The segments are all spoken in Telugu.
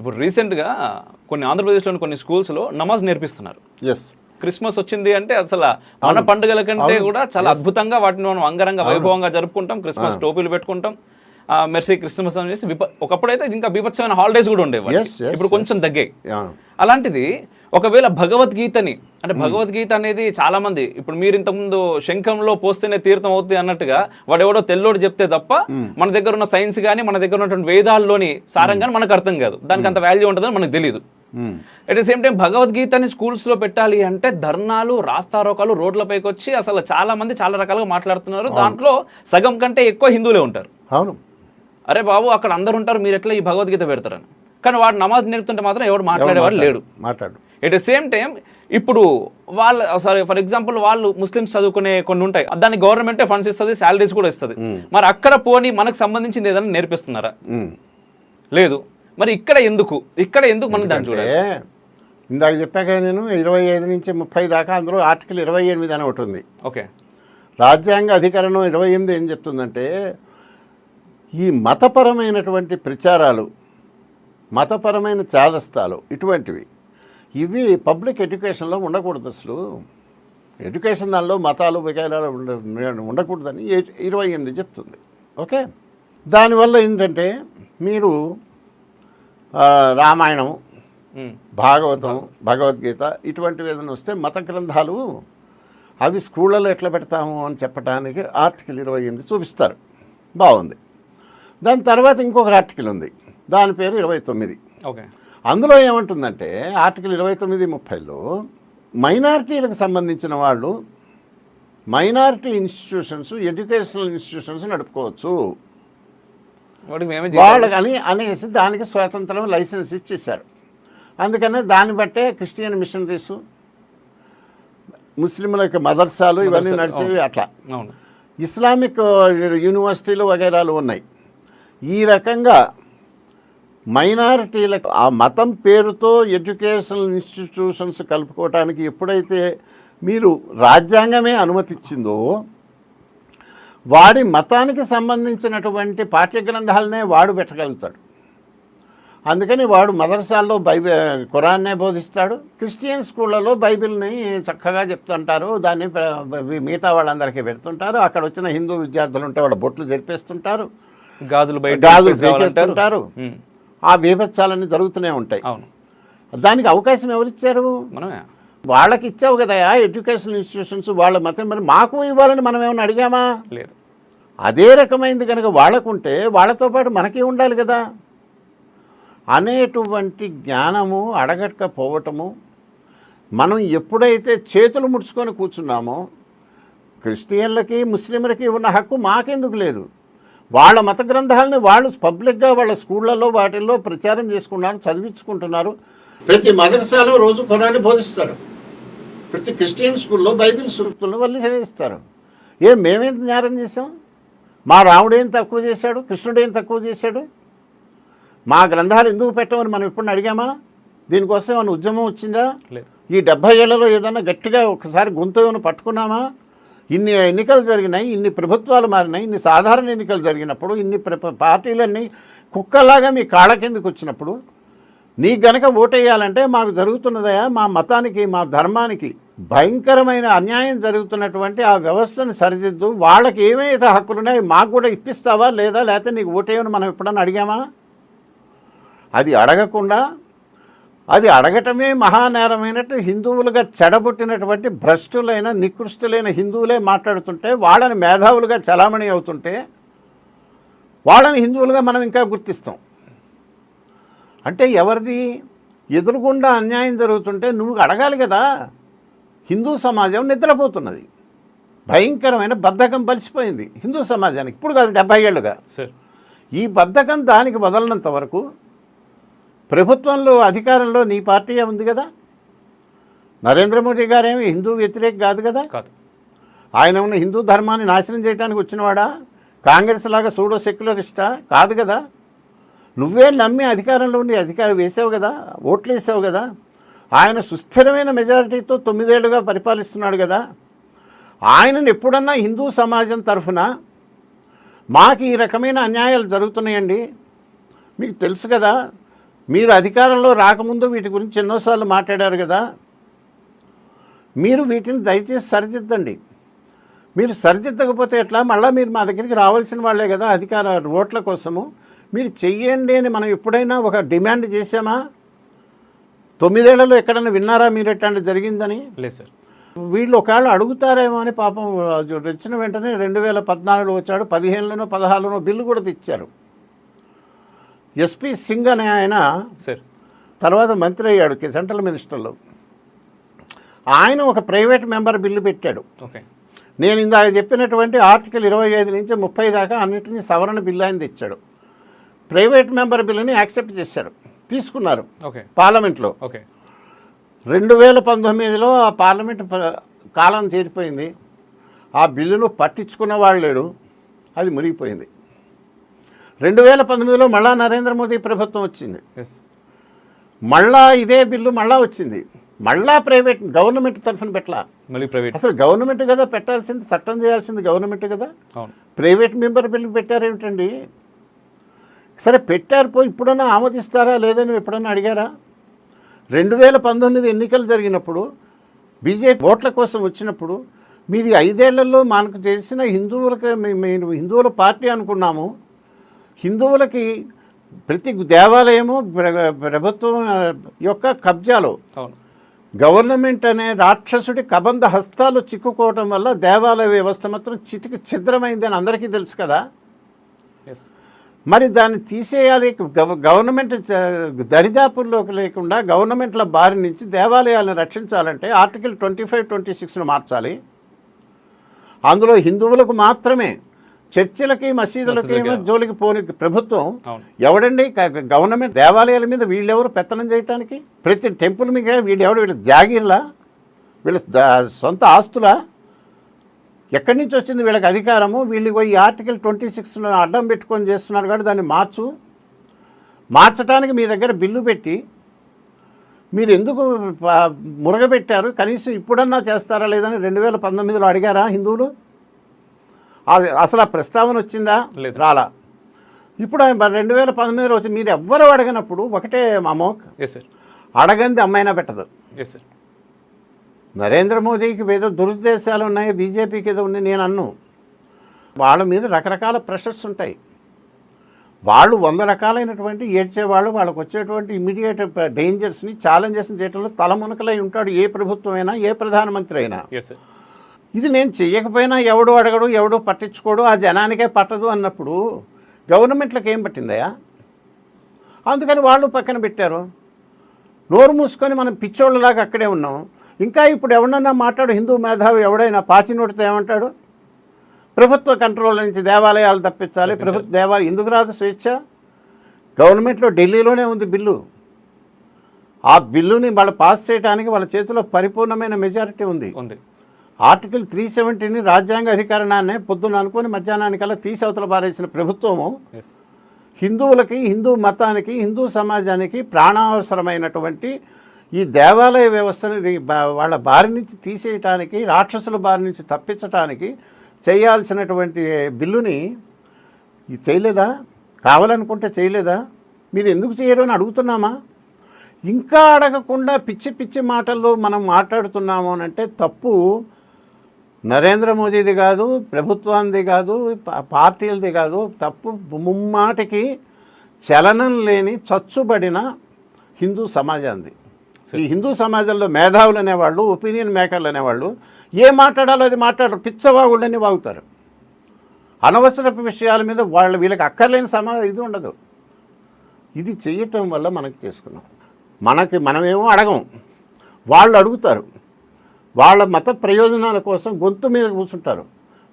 ఇప్పుడు రీసెంట్గా కొన్ని ఆంధ్రప్రదేశ్లోని కొన్ని స్కూల్స్లో నమాజ్ నేర్పిస్తున్నారు. ఎస్ క్రిస్మస్ వచ్చింది అంటే అసలు మన పండుగల కంటే కూడా చాలా అద్భుతంగా వాటిని మనం అంగరంగ వైభవంగా జరుపుకుంటాం. క్రిస్మస్ టోపీలు పెట్టుకుంటాం. మెర్సీ క్రిస్మస్ అని చేసి విప ఒకప్పుడైతే ఇంకా బీభత్సమైన హాలిడేస్ కూడా ఉండేవి ఇప్పుడు కొంచెం తగ్గాయి. అలాంటిది ఒకవేళ భగవద్గీతని అంటే భగవద్గీత అనేది చాలా మంది ఇప్పుడు మీరు ఇంతకుముందు శంఖంలో పోస్తేనే తీర్థం అవుతుంది అన్నట్టుగా వాడెవడో తెల్లోడు చెప్తే తప్ప మన దగ్గర ఉన్న సైన్స్ కానీ మన దగ్గర ఉన్నటువంటి వేదాల్లోని సారం కానీ మనకు అర్థం కాదు. దానికి అంత వాల్యూ ఉంటుందని మనకు తెలియదు Hmm. At the same time భగవద్గీతని స్కూల్స్లో పెట్టాలి అంటే ధర్నాలు రాస్తారోకాలు రోడ్లపైకి వచ్చి అసలు చాలా మంది చాలా రకాలుగా మాట్లాడుతున్నారు. దాంట్లో సగం కంటే ఎక్కువ హిందువులే ఉంటారు. అవును. అరే బాబు అక్కడ అందరు ఉంటారు మీరు ఎట్లా ఈ భగవద్గీత పెడతారని. కానీ వాడు నమాజ్ నేర్పుతుంటే మాత్రం ఎవడు మాట్లాడేవాడు లేడు. మాట్లాడు. ఎట్ ద సేమ్ టైం ఇప్పుడు వాళ్ళ సారీ ఫర్ ఎగ్జాంపుల్ వాళ్ళు ముస్లిమ్స్ చదువుకునే కొన్ని ఉంటాయి. దాన్ని గవర్నమెంటే ఫండ్స్ ఇస్తుంది శాలరీస్ కూడా ఇస్తుంది. మరి అక్కడ పోని మనకు సంబంధించింది ఏదైనా నేర్పిస్తున్నారా. లేదు. మరి ఇక్కడ ఎందుకు? ఇక్కడ ఎందుకు మనం దాన్ని చూడాలి? ఇందాక చెప్పాక నేను ఇరవై ఐదు నుంచి ముప్పై దాకా అందులో ఆర్టికల్ ఇరవై ఎనిమిది అని ఒకటి ఉంది. ఓకే. రాజ్యాంగ అధికరణం ఇరవై ఎనిమిది ఏం చెప్తుందంటే ఈ మతపరమైనటువంటి ప్రచారాలు మతపరమైన చాదస్తాలు ఇటువంటివి ఇవి పబ్లిక్ ఎడ్యుకేషన్లో ఉండకూడదు అసలు. ఎడ్యుకేషన్ దానిలో మతాలు వికారాలు ఉండ ఉండకూడదని ఇరవై ఎనిమిది చెప్తుంది. ఓకే? దానివల్ల ఏంటంటే మీరు రామాయణం. భాగవతం భగవద్గీత ఇటువంటివి ఏదైనా వస్తే మత గ్రంథాలు అవి స్కూళ్ళలో ఎట్లా పెడతాము అని చెప్పడానికి ఆర్టికల్ ఇరవై ఎనిమిది చూపిస్తారు. బాగుంది. దాని తర్వాత ఇంకొక ఆర్టికల్ ఉంది. దాని పేరు ఇరవై తొమ్మిది. ఓకే. అందులో ఏమంటుందంటే ఆర్టికల్ ఇరవై తొమ్మిది ముప్పైలో మైనారిటీలకు సంబంధించిన వాళ్ళు మైనారిటీ ఇన్స్టిట్యూషన్స్ ఎడ్యుకేషనల్ ఇన్స్టిట్యూషన్స్ నడుపుకోవచ్చు. వాళ్ళకి అని అనేసి దానికి స్వాతంత్రం లైసెన్స్ ఇచ్చేశారు. అందుకనే దాన్ని బట్టే క్రిస్టియన్ మిషనరీస్ ముస్లింలకు మదర్సాలు ఇవన్నీ నడిచేవి అట్లా. ఇస్లామిక్ యూనివర్సిటీలు వగైరాలు ఉన్నాయి. ఈ రకంగా మైనారిటీలకు ఆ మతం పేరుతో ఎడ్యుకేషనల్ ఇన్స్టిట్యూషన్స్ కలుపుకోవటానికి ఎప్పుడైతే మీరు రాజ్యాంగమే అనుమతిచ్చిందో వాడి మతానికి సంబంధించినటువంటి పాఠ్య గ్రంథాలనే వాడు పెట్టగలుగుతాడు. అందుకని వాడు మదర్సాల్లో బైబిల్ ఖురాన్నే బోధిస్తాడు క్రిస్టియన్ స్కూళ్ళలో బైబిల్ని చక్కగా చెప్తుంటారు దాన్ని మిగతా వాళ్ళందరికీ పెడుతుంటారు అక్కడ వచ్చిన హిందూ విద్యార్థులు ఉంటే వాళ్ళ బొట్లు జరిపేస్తుంటారు గాజులు బయట గాజులు. పీకేస్తుంటారు. ఆ బీభత్సాలన్నీ జరుగుతూనే ఉంటాయి. అవును. దానికి అవకాశం ఎవరిచ్చారు? మనమే. వాళ్ళకి ఇచ్చావు కదా ఎడ్యుకేషన్ ఇన్స్టిట్యూషన్స్ వాళ్ళ మతం మరి మాకు ఇవ్వాలని మనం ఏమైనా అడిగామా? లేదు. అదే రకమైంది కనుక వాళ్ళకుంటే వాళ్ళతో పాటు మనకి ఉండాలి కదా. అనేటువంటి జ్ఞానము అడగకపోవటము మనం ఎప్పుడైతే చేతులు ముడుచుకొని కూర్చున్నామో క్రిస్టియన్లకి ముస్లింలకి ఉన్న హక్కు మాకెందుకు లేదు. వాళ్ళ మత గ్రంథాలని వాళ్ళు పబ్లిక్గా వాళ్ళ స్కూళ్ళలో వాటిల్లో ప్రచారం చేసుకున్నారు చదివించుకుంటున్నారు. ప్రతి మదర్సాలో రోజు కొనాన్ని బోధిస్తారు. ప్రతి క్రిస్టియన్ స్కూల్లో బైబిల్ సూక్తులను వాళ్ళు చదివిస్తారు. ఏ మేమేం జ్ఞానం చేసాం మా రాముడు ఏం తక్కువ చేశాడు? కృష్ణుడు ఏం తక్కువ చేశాడు? మా గ్రంథాలు ఎందుకు పెట్టమని మనం ఎప్పుడు అడిగామా? దీనికోసం ఏమైనా ఉద్యమం వచ్చిందా? లేదు. ఈ డెబ్భై ఏళ్ళలో ఏదైనా గట్టిగా ఒకసారి గొంతు ఏమైనా పట్టుకున్నామా? ఇన్ని ఎన్నికలు జరిగినాయి ఇన్ని ప్రభుత్వాలు మారినాయి ఇన్ని సాధారణ ఎన్నికలు జరిగినప్పుడు ఇన్ని పార్టీలన్నీ కుక్కలాగా మీ కాళ్ళ కిందకు వచ్చినప్పుడు నీకు గనక ఓటేయాలంటే మాకు జరుగుతున్నదయా? మా మతానికి మా ధర్మానికి భయంకరమైన అన్యాయం జరుగుతున్నటువంటి ఆ వ్యవస్థను సరిదిద్దు. వాళ్ళకి ఏమైతే హక్కులున్నాయి మాకు కూడా ఇప్పిస్తావా లేదా? లేకపోతే నీకు ఓటేయమని మనం ఎప్పుడన్నా అడిగామా? అది అడగకుండా అది అడగటమే మహానేరమైనట్టు హిందువులుగా చెడబుట్టినటువంటి భ్రష్టులైన నికృష్టులైన హిందువులే మాట్లాడుతుంటే వాళ్ళని మేధావులుగా చలామణి అవుతుంటే వాళ్ళని హిందువులుగా మనం ఇంకా గుర్తిస్తాం. అంటే ఎవరిది? ఎదురుగుండా అన్యాయం జరుగుతుంటే నువ్వు అడగాలి కదా. హిందూ సమాజం నిద్రపోతున్నది. భయంకరమైన బద్ధకం బలిసిపోయింది. హిందూ సమాజానికి ఇప్పుడు కాదు డెబ్బై ఏళ్ళుగా. సార్. ఈ బద్ధకం దానికి వదలనంత వరకు ప్రభుత్వంలో అధికారంలో నీ పార్టీ ఉంది కదా? నరేంద్ర మోడీ గారేమి హిందూ వ్యతిరేక కాదు కదా? కాదు. ఆయన ఉన్న హిందూ ధర్మాన్ని నాశనం చేయడానికి వచ్చినవాడా? కాంగ్రెస్ లాగా సూడో సెక్యులరిస్టా? కాదు కదా? నువ్వే నమ్మి అధికారంలో ఉండి అధికారం వేసావు కదా? ఓట్లు వేసావు కదా? ఆయన సుస్థిరమైన మెజారిటీతో తొమ్మిదేళ్ళుగా పరిపాలిస్తున్నాడు కదా? ఆయనను ఎప్పుడన్నా హిందూ సమాజం తరఫున మాకు ఈ రకమైన అన్యాయాలు జరుగుతున్నాయండి? మీకు తెలుసు కదా మీరు అధికారంలో రాకముందు వీటి గురించి ఎన్నోసార్లు మాట్లాడారు కదా. మీరు వీటిని దయచేసి సరిదిద్దండి. మీరు సరిదిద్దకపోతే ఎట్లా? మళ్ళీ మీరు మా దగ్గరికి రావాల్సిన వాళ్ళే కదా అధికార ఓట్ల కోసము. మీరు చెయ్యండి అని మనం ఎప్పుడైనా ఒక డిమాండ్ చేసామా తొమ్మిదేళ్ళలో ఎక్కడైనా విన్నారా మీరు ఎట్లాంటి జరిగిందని? లేదు సార్. వీళ్ళు ఒకవేళ అడుగుతారేమో అని పాపం వచ్చిన వెంటనే రెండు వేల పద్నాలుగులో వచ్చాడు పదిహేనులోనో పదహారులోనో బిల్లు కూడా తెచ్చారు. ఎస్పి సింగ్ అనే ఆయన సార్ తర్వాత మంత్రి అయ్యాడు సెంట్రల్ మినిస్టర్లో. ఆయన ఒక ప్రైవేట్ మెంబర్ బిల్లు పెట్టాడు. ఓకే నేను ఇందాక చెప్పినటువంటి ఆర్టికల్ ఇరవై ఐదు నుంచి ముప్పై దాకా అన్నిటినీ సవరణ బిల్లు ఆయన తెచ్చాడు. ప్రైవేట్ మెంబర్ బిల్లుని యాక్సెప్ట్ చేశారు తీసుకున్నారు ఓకే పార్లమెంట్లో. ఓకే రెండు వేల పంతొమ్మిదిలో ఆ పార్లమెంట్ కాలం చేరిపోయింది. ఆ బిల్లును పట్టించుకున్న వాళ్ళు లేడు అది మునిగిపోయింది. రెండు వేల పంతొమ్మిదిలో మళ్ళా నరేంద్ర మోదీ ప్రభుత్వం వచ్చింది. మళ్ళా ఇదే బిల్లు మళ్ళా వచ్చింది. మళ్ళా ప్రైవేట్ గవర్నమెంట్ తరఫున పెట్టలా. మళ్ళీ ప్రైవేట్. అసలు గవర్నమెంట్ కదా పెట్టాల్సింది చట్టం చేయాల్సింది గవర్నమెంట్ కదా. ప్రైవేట్ మెంబర్ బిల్లు పెట్టారేమిటండి? సరే పెట్టారు పోయి ఇప్పుడన్నా ఆమోదిస్తారా లేదని ఎప్పుడన్నా అడిగారా? రెండు వేల పంతొమ్మిది ఎన్నికలు జరిగినప్పుడు బీజేపీ ఓట్ల కోసం వచ్చినప్పుడు మీరు ఐదేళ్ళలో మనకు చేసిన హిందువులకి మీ- మీరు హిందువుల పార్టీ అనుకున్నాము. హిందువులకి ప్రతి దేవాలయము ప్ర- ప్రభుత్వం యొక్క కబ్జాలో. గవర్నమెంట్ అనే రాక్షసుడి కబంధ హస్తాలు చిక్కుకోవటం వల్ల దేవాలయ వ్యవస్థ మాత్రం చితికి ఛిద్రమైంది అని అందరికీ తెలుసు కదా? మరి దాన్ని తీసేయాలి. గవ- గవర్నమెంట్ దరిదాపుల్లోకి లేకుండా గవర్నమెంట్ల బారి నుంచి దేవాలయాలను రక్షించాలంటే ఆర్టికల్ ట్వంటీ ఫైవ్ ట్వంటీ సిక్స్ను మార్చాలి. అందులో హిందువులకు మాత్రమే చర్చిలకి మసీదులకి. జోలికి పోని ప్రభుత్వం ఎవడండి? గవర్నమెంట్ దేవాలయాల మీద వీళ్ళెవరు పెత్తనం చేయటానికి? ప్రతి టెంపుల్ మీద వీళ్ళు ఎవడు వీళ్ళ జాగీర్లా? వీళ్ళ సొంత ఆస్తులా? ఎక్కడి నుంచి వచ్చింది వీళ్ళకి అధికారము? వీళ్ళు ఈ ఆర్టికల్ ట్వంటీ సిక్స్ను అడ్డం పెట్టుకొని చేస్తున్నారు కాబట్టి దాన్ని మార్చు. మార్చడానికి మీ దగ్గర బిల్లు పెట్టి మీరు ఎందుకు మురగబెట్టారు? కనీసం ఇప్పుడన్నా చేస్తారా? లేదని రెండు వేల పంతొమ్మిదిలో అడిగారా హిందువులు? అసలు ఆ ప్రస్తావన వచ్చిందా? లేదు. రాలా. ఇప్పుడు ఆయన రెండు వేల పంతొమ్మిదిలో వచ్చి మీరు ఎవ్వరు అడగనప్పుడు ఒకటే మామోక్ ఎస్ సార్ అడగంది అమ్మాయినా పెట్టదు. ఎస్ సార్ నరేంద్ర మోదీకి ఏదో దురుద్దేశాలు ఉన్నాయి బీజేపీకి ఏదో ఉంది నేను అన్ను. వాళ్ళ మీద రకరకాల ప్రెషర్స్ ఉంటాయి. వాళ్ళు వంద రకాలైనటువంటి ఏడ్చేవాళ్ళు వాళ్ళకు వచ్చేటువంటి ఇమీడియట్ డేంజర్స్ని ఛాలెంజెస్ని చేయడంలో తలమునకలై ఉంటాడు ఏ ప్రభుత్వం అయినా ఏ ప్రధానమంత్రి అయినా. ఎస్ సార్ ఇది నేను చెయ్యకపోయినా ఎవడు అడగడు ఎవడు పట్టించుకోడు ఆ జనానికే పట్టదు అన్నప్పుడు గవర్నమెంట్లకు ఏం పట్టిందయా అందుకని వాళ్ళు పక్కన పెట్టారు. నోరు మూసుకొని మనం పిచ్చోళ్ళలాగా అక్కడే ఉన్నాం. ఇంకా ఇప్పుడు ఎవడన్నా మాట్లాడు హిందూ మేధావి ఎవడైనా పాచినోటితో ఏమంటాడు? ప్రభుత్వ కంట్రోల్ నుంచి దేవాలయాలు తప్పించాలి ప్రభుత్వ దేవాలయం ఎందుకు రాదు స్వేచ్ఛ? గవర్నమెంట్లో ఢిల్లీలోనే ఉంది బిల్లు. ఆ బిల్లుని వాళ్ళు పాస్ చేయడానికి వాళ్ళ చేతిలో పరిపూర్ణమైన మెజారిటీ ఉంది. ఉంది. ఆర్టికల్ త్రీ సెవెంటీని రాజ్యాంగ అధికరణాన్ని పొద్దున అనుకుని మధ్యాహ్నానికల్లా తీసి అవతల పారేసిన ప్రభుత్వము హిందువులకి హిందూ మతానికి హిందూ సమాజానికి ప్రాణావసరమైనటువంటి ఈ దేవాలయ వ్యవస్థని వాళ్ళ బారి నుంచి తీసేయటానికి రాక్షసుల బారి నుంచి తప్పించటానికి చేయాల్సినటువంటి బిల్లుని చేయలేదా? కావాలనుకుంటే చేయలేదా? మీరు ఎందుకు చేయరు అని అడుగుతున్నామా? ఇంకా అడగకుండా పిచ్చి పిచ్చి మాటల్లో మనం మాట్లాడుతున్నాము అని అంటే తప్పు నరేంద్ర మోదీది కాదు ప్రభుత్వానికి కాదు పార్టీలది కాదు తప్పు ముమ్మాటికి చలనం లేని చచ్చుబడిన హిందూ సమాజాన్ని ఈ హిందూ సమాజంలో మేధావులు అనేవాళ్ళు ఒపీనియన్ మేకర్లు అనేవాళ్ళు ఏ మాట్లాడాలో అది మాట్లాడరు పిచ్చవాగుళ్ళని వాగుతారు. అనవసరపు విషయాల మీద వాళ్ళ వీళ్ళకి అక్కర్లేని సమా ఇది ఉండదు. ఇది చెయ్యటం వల్ల మనకి చేసుకున్నాం. మనకి మనమేమో అడగం. వాళ్ళు అడుగుతారు. వాళ్ళ మత ప్రయోజనాల కోసం గొంతు మీద కూర్చుంటారు.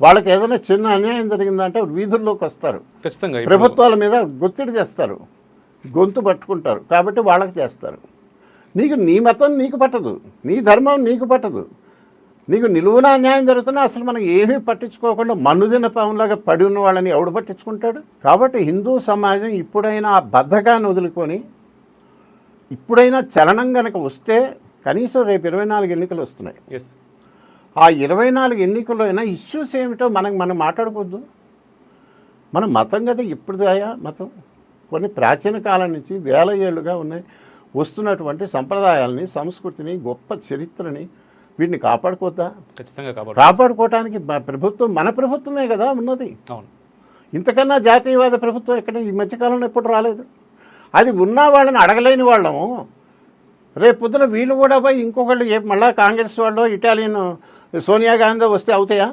వాళ్ళకి ఏదైనా చిన్న అన్యాయం జరిగిందంటే వీధుల్లోకి వస్తారు. ఖచ్చితంగా ప్రభుత్వాల మీద ఒత్తిడి చేస్తారు. గొంతు పట్టుకుంటారు. కాబట్టి వాళ్ళకి చేస్తారు. నీకు నీ మతం నీకు పట్టదు. నీ ధర్మం నీకు పట్టదు. నీకు నిలువున అన్యాయం జరుగుతున్నా అసలు మనం ఏమీ పట్టించుకోకుండా మనుదిన పాములాగా పడి ఉన్న వాళ్ళని ఎవడు పట్టించుకుంటాడు? కాబట్టి హిందూ సమాజం ఇప్పుడైనా ఆ బద్ధకాన్ని వదులుకొని ఇప్పుడైనా చలనం గనక వస్తే కనీసం రేపు ఇరవై నాలుగు ఎన్నికలు వస్తున్నాయి. ఎస్ ఆ ఇరవై నాలుగు ఎన్నికల్లో అయినా ఇష్యూస్ ఏమిటో మనం మనం మాట్లాడుకోవద్దు మన మతం కదా ఇప్పుడు దాయా మతం. కొన్ని ప్రాచీన కాలం నుంచి వేల ఏళ్ళుగా ఉన్నాయి. వస్తున్నటువంటి సంప్రదాయాల్ని సంస్కృతిని గొప్ప చరిత్రని వీటిని కాపాడుకోద్దా ఖచ్చితంగా కాపాడుకోవటానికి ప్రభుత్వం మన ప్రభుత్వమే కదా ఉన్నది. అవును. ఇంతకన్నా జాతీయవాద ప్రభుత్వం ఎక్కడ ఈ మధ్యకాలంలో ఎప్పుడు రాలేదు. అది ఉన్న వాళ్ళని అడగలేని వాళ్ళము. రేపు పొద్దున వీళ్ళు కూడా పోయి ఇంకొకళ్ళు మళ్ళీ కాంగ్రెస్ వాళ్ళు ఇటాలియన్ సోనియా గాంధీ వస్తే అవుతాయా?